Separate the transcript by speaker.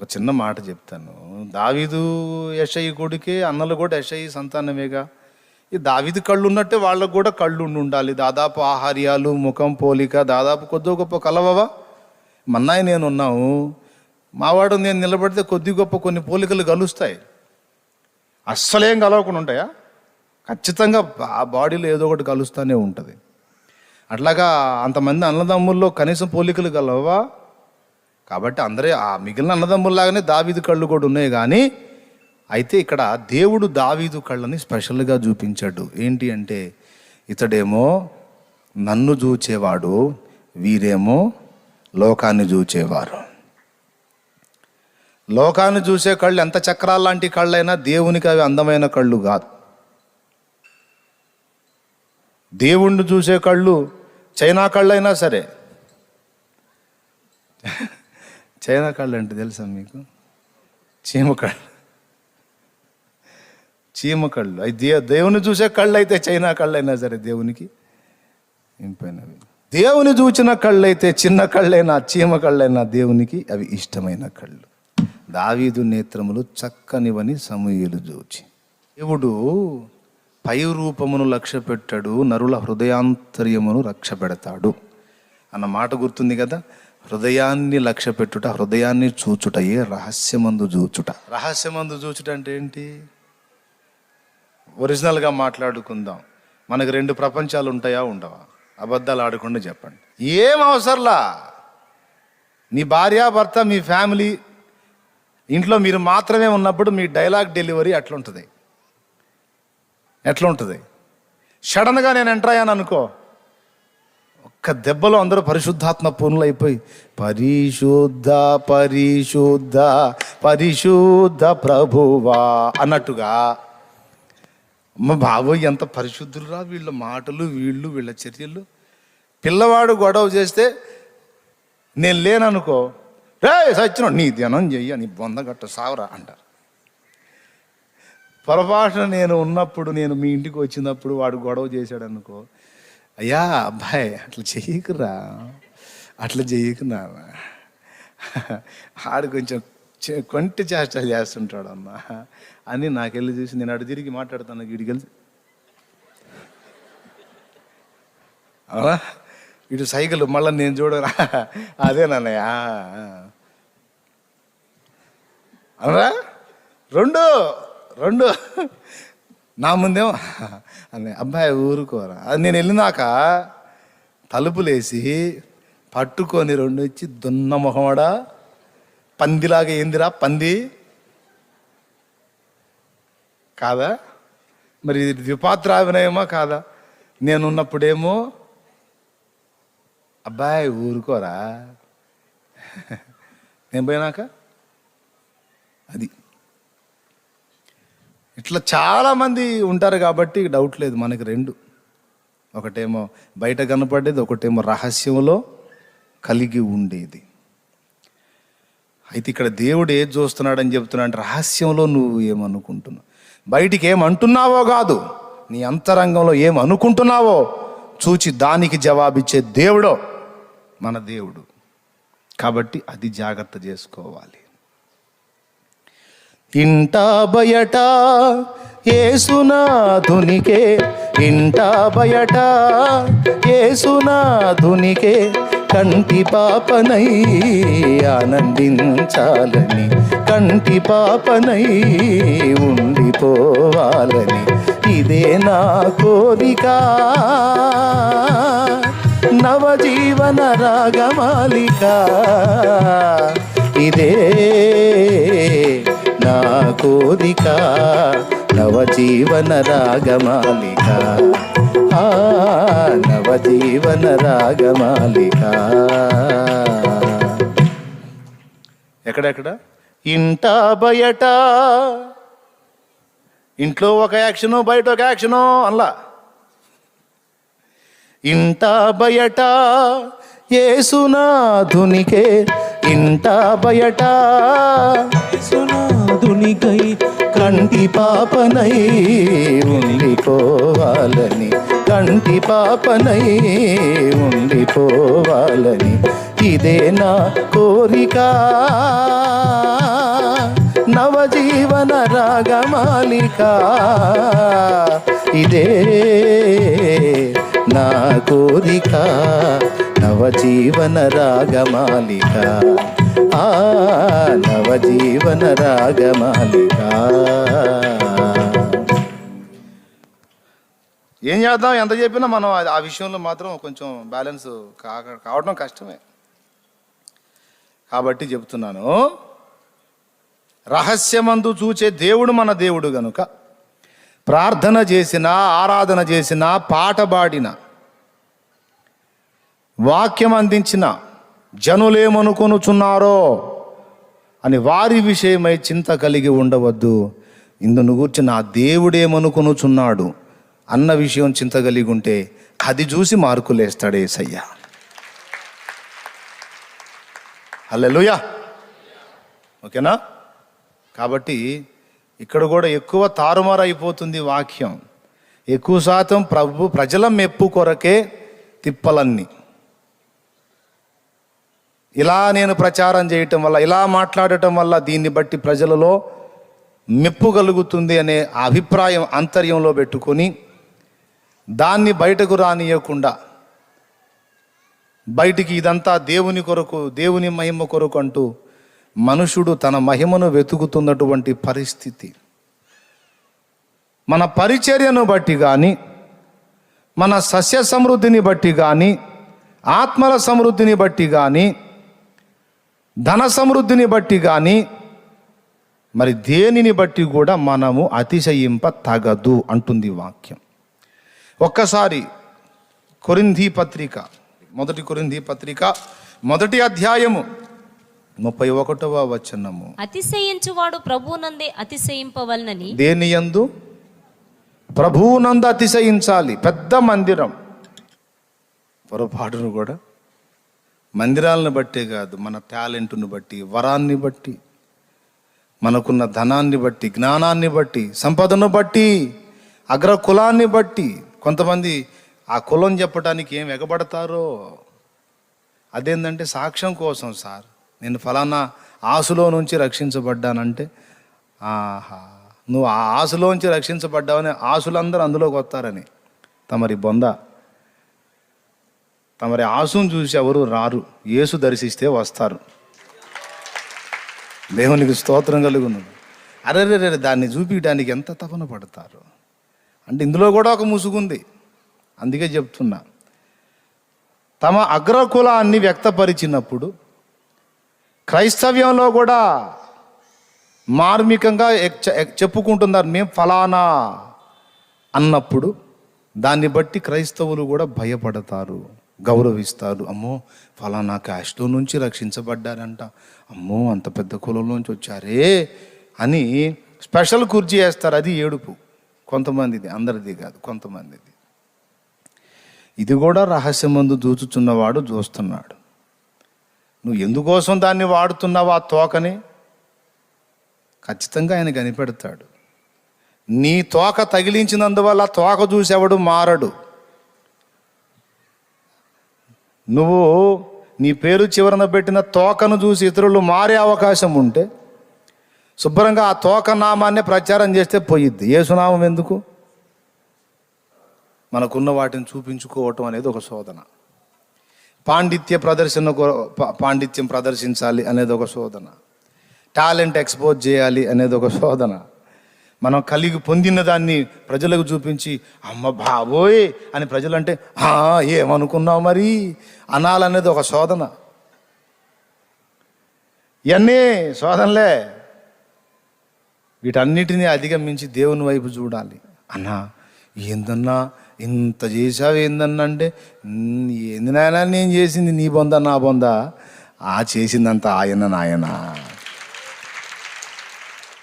Speaker 1: ఒక చిన్న మాట చెప్తాను. దావీదు యషయి కొడుకే అన్నలు కూడా యషయి సంతానమేగా. ఈ దావీదు కళ్ళు ఉన్నట్టే వాళ్ళకు కూడా కళ్ళు ఉండి ఉండాలి. దాదాపు ఆహార్యాలు ముఖం పోలిక దాదాపు కొద్ది గొప్ప కలవవా? మన్నాయి నేను ఉన్నావు మావాడు నేను నిలబడితే కొద్ది గొప్ప కొన్ని పోలికలు కలుస్తాయి. అస్సలేం కలవకుండా ఉంటాయా? ఖచ్చితంగా ఆ బాడీలో ఏదో ఒకటి కలుస్తూనే ఉంటుంది. అట్లాగా అంతమంది అన్నదమ్ముల్లో కనీసం పోలికలు కలవా కాబట్టి అందరే ఆ మిగిలిన అన్నదమ్ముల్లాగానే దావీదు కళ్ళు కూడా ఉన్నాయి కానీ అయితే ఇక్కడ దేవుడు దావీదు కళ్ళని స్పెషల్గా చూపించాడు. ఏంటి అంటే ఇతడేమో నన్ను చూచేవాడు వీరేమో లోకాన్ని చూచేవారు. లోకాన్ని చూసే కళ్ళు ఎంత చక్రాల లాంటి కళ్ళైనా దేవునికి అవి అందమైన కళ్ళు కాదు. దేవుణ్ణి చూసే కళ్ళు చైనా కళ్ళైనా సరే. చైనా కళ్ళు అంటే తెలుసా మీకు? చీమ కళ్ళు. చీమ కళ్ళు. అవి దే దేవుని చూసే కళ్ళు అయితే చైనా కళ్ళైనా సరే దేవునికి ఇంపైనవి దేవుని చూచిన అయితే చిన్న కళ్ళైనా చీమ కళ్ళైనా దేవునికి అవి ఇష్టమైన కళ్ళు. దావీదు నేత్రములు చక్కనివని సమూహలు చూచి. దేవుడు పై రూపమును లక్ష్య పెట్టాడు నరుల హృదయాంతర్యమును రక్ష పెడతాడు అన్న మాట గుర్తుంది కదా? హృదయాన్ని లక్ష్య పెట్టుట హృదయాన్ని చూచుటయే రహస్యమందు చూచుట? రహస్యమందు చూచుట అంటే ఏంటి? ఒరిజినల్గా మాట్లాడుకుందాం. మనకు రెండు ప్రపంచాలు ఉంటాయా ఉండవా? అబద్ధాలు ఆడకుండా చెప్పండి. ఏం అవసరంలా? మీ భార్య భర్త మీ ఫ్యామిలీ ఇంట్లో మీరు మాత్రమే ఉన్నప్పుడు మీ డైలాగ్ డెలివరీ అట్లుంటుంది. ఎట్లుంటుంది? సడన్గా నేను ఎంటర్ అయ్యాను అనుకో ఒక్క దెబ్బలో అందరూ పరిశుద్ధాత్మ పూర్ణులు అయిపోయి పరిశుద్ధ పరిశుద్ధ పరిశుద్ధ ప్రభువా అన్నట్టుగా మా బాబోయ్ ఎంత పరిశుద్ధులురా వీళ్ళ మాటలు వీళ్ళు వీళ్ళ చర్యలు. పిల్లవాడు గొడవ చేస్తే నేను లేననుకో రే సచ్చిన నీ ధ్యానం చెయ్యి నీ బొందగట్ట సావరా అంటారు. పొరపాటున నేను ఉన్నప్పుడు నేను మీ ఇంటికి వచ్చినప్పుడు వాడు గొడవ చేశాడనుకో అయ్యా అబ్బాయి అట్లా చేయకురా అట్లా చేయకున్నా ఆడు కొంచెం చే- కొంటి చేష్టలు చేస్తుంటాడు అమ్మ అని నాకెళ్ళి చూసి నేను అటు తిరిగి మాట్లాడతాను వీడికి వెళ్ళి అవునా ఇటు సైకిల్ మళ్ళీ నేను చూడరా అదే నాన్నయ్య. అవునరా రెండు రెండు. నా ముందేమో అన్నయ్య అబ్బాయి ఊరుకోరా అది నేను వెళ్ళినాక తలుపులేసి పట్టుకొని రెండు వచ్చి దున్న మొహమడా పందిలాగా ఏందిరా పంది? కాదా? మరి ఇది ద్విపాత్రాభినయమా కాదా? నేనున్నప్పుడేమో అబ్బాయి ఊరుకోరా నేను పోయినాక అది. ఇట్లా చాలామంది ఉంటారు కాబట్టి డౌట్ లేదు మనకి రెండు. ఒకటేమో బయట కనపడేది ఒకటేమో రహస్యంలో కలిగి ఉండేది. అయితే ఇక్కడ దేవుడు ఏది చూస్తున్నాడని చెప్తున్నా అంటే రహస్యంలో నువ్వు ఏమనుకుంటున్నావు? బయటికి ఏమంటున్నావో కాదు నీ అంతరంగంలో ఏం అనుకుంటున్నావో చూచి దానికి జవాబిచ్చే దేవుడో మన దేవుడు. కాబట్టి అది జాగ్రత్త చేసుకోవాలి. ఇంట బయట ఏసునాధునికే ఇంట బయట ఏసునాధునికే కంటి పాపనై ఆనందించాలని కంటి పాపనై ఉండిపోవాలని ఇదే నా కోరిక. నవజీవన రాగమాలిక ఇదే నా కోరిక నవజీవన రాగమాలిక. ఆ నవజీవన రాగమాలిక. ఎక్కడెక్కడ? ఇంట బయట. ఇంట్లో ఒక యాక్షను బయట ఒక యాక్షను అలా ఇంట బయట ఏసునాధునికే ఇంట బయట.
Speaker 2: సునాదునికై
Speaker 1: కంటి పాపనై ఉండిపోవాలని కంటి పాపనై ఉండిపోవాలని ఇదే నా కోరిక. నవజీవన రాగమాలిక ఇదే నా కోరిక. నవజీవన రాగమాలిక ఆ నవజీవన రాగమాలిక. ఏం చేద్దాం? ఎంత చెప్పినా మనం ఆ విషయంలో మాత్రం కొంచెం బ్యాలెన్స్ కావడం కష్టమే. కాబట్టి చెప్తున్నాను. రహస్యమందు చూచే దేవుడు మన దేవుడు గనుక ప్రార్థన చేసిన ఆరాధన చేసిన పాట పాడిన వాక్యం అందించిన జనులేమనుకొనుచున్నారో అని వారి విషయమై చింత కలిగి ఉండవద్దు. ఇందును గూర్చి నా దేవుడేమనుకొనుచున్నాడు అన్న విషయం చింత కలిగి ఉంటే అది చూసి మార్కులేస్తాడు ఏసయ్య అల్లెలుయా ఓకేనా? కాబట్టి ఇక్కడ కూడా ఎక్కువ తారుమారు అయిపోతుంది వాక్యం. ఎక్కువ శాతం ప్రభు ప్రజల మెప్పు కొరకే తిప్పలన్నీ. ఇలా నేను ప్రచారం చేయటం వల్ల ఇలా మాట్లాడటం వల్ల దీన్ని బట్టి ప్రజలలో మెప్పు కలుగుతుంది అనే అభిప్రాయం అంతర్యంలో పెట్టుకొని దాన్ని బయటకు రానియకుండా బయటికి ఇదంతా దేవుని కొరకు దేవుని మహిమ కొరకు అంటూ మనుషుడు తన మహిమను వెతుకుతున్నటువంటి పరిస్థితి. మన పరిచర్యను బట్టి కానీ మన సస్య సమృద్ధిని బట్టి కానీ ఆత్మల సమృద్ధిని బట్టి కానీ ధన సమృద్ధిని బట్టి కానీ మరి దేనిని బట్టి కూడా మనము అతిశయింప తగదు అంటుంది వాక్యం. ఒక్కసారి కొరింధీ పత్రిక మొదటి కొరింధీ పత్రిక మొదటి అధ్యాయము ముప్పై ఒకటవ వచనము.
Speaker 2: అతిశయించువాడు ప్రభువునందే అతిశయింపవలనని?
Speaker 1: దేని యందు? ప్రభువునందు అతిశయించాలి పెద్ద మందిరం. పొరపాటును కూడా మందిరాలను బట్టే కాదు మన టాలెంట్ను బట్టి వరాన్ని బట్టి మనకున్న ధనాన్ని బట్టి జ్ఞానాన్ని బట్టి సంపదను బట్టి అగ్ర కులాన్ని బట్టి కొంతమంది ఆ కులం చెప్పడానికి ఏం ఎగబడతారో? అదేంటంటే సాక్ష్యం కోసం సార్. నేను ఫలానా ఆశలో నుంచి రక్షించబడ్డానంటే ఆహా నువ్వు ఆ ఆశలోంచి రక్షించబడ్డావని ఆశలందరూ అందులోకి వస్తారని. తమరి బొంద. తమరి ఆశను చూసి ఎవరు రారు. యేసు దర్శిస్తే వస్తారు. దేవునికి స్తోత్రం కలుగును. అరే రే దాన్ని చూపించడానికి ఎంత తపన పడతారు? అంటే ఇందులో కూడా ఒక ముసుగుంది. అందుకే చెప్తున్నా. తమ అగ్రకులాన్ని వ్యక్తపరిచినప్పుడు క్రైస్తవ్యంలో కూడా మార్మికంగా చెప్పుకుంటున్నారు. మేము ఫలానా అన్నప్పుడు దాన్ని బట్టి క్రైస్తవులు కూడా భయపడతారు. గౌరవిస్తారు అమ్మో ఫలానా క్యాస్టో నుంచి రక్షించబడ్డారంట అమ్మో అంత పెద్ద కులంలోంచి వచ్చారే అని స్పెషల్ కుర్చీ వేస్తారు. అది ఏడుపు. కొంతమందిది అందరిది కాదు కొంతమందిది. ఇది కూడా రహస్యమందు దూచుచున్నవాడు చూస్తున్నాడు. నువ్వు ఎందుకోసం దాన్ని వాడుతున్నావు ఆ తోకని? ఖచ్చితంగా ఆయన కనిపెడతాడు. నీ తోక తగిలించినందువల్ల తోక చూసేవాడు మారడు. నువ్వు నీ పేరు చివరన పెట్టిన తోకను చూసి ఇతరులు మారే అవకాశం ఉంటే శుభ్రంగా ఆ తోక నామాన్ని ప్రచారం చేస్తే పోయిద్ది. ఏసునామం ఎందుకు? మనకున్న వాటిని చూపించుకోవటం అనేది ఒక శోధన. పాండిత్య ప్రదర్శన పాండిత్యం ప్రదర్శించాలి అనేది ఒక శోధన. టాలెంట్ ఎక్స్పోజ్ చేయాలి అనేది ఒక శోధన. మనం కలిగి పొందిన దాన్ని ప్రజలకు చూపించి అమ్మ బాబోయ్! అని ప్రజలంటే "ఆ, ఏమనుకున్నావు మరి? అనాలనేది ఒక శోధన. ఇవన్నీ శోధనలే. వీటన్నిటినీ అధిగమించి దేవుని వైపు చూడాలి. అన్నా ఏందన్నా? ఇంత చేసావు ఏందన్నా అంటే ఏంది నాయనా నేను చేసింది నీ బొంద నా బొంద? ఆ చేసిందంతా ఆయన? నాయనా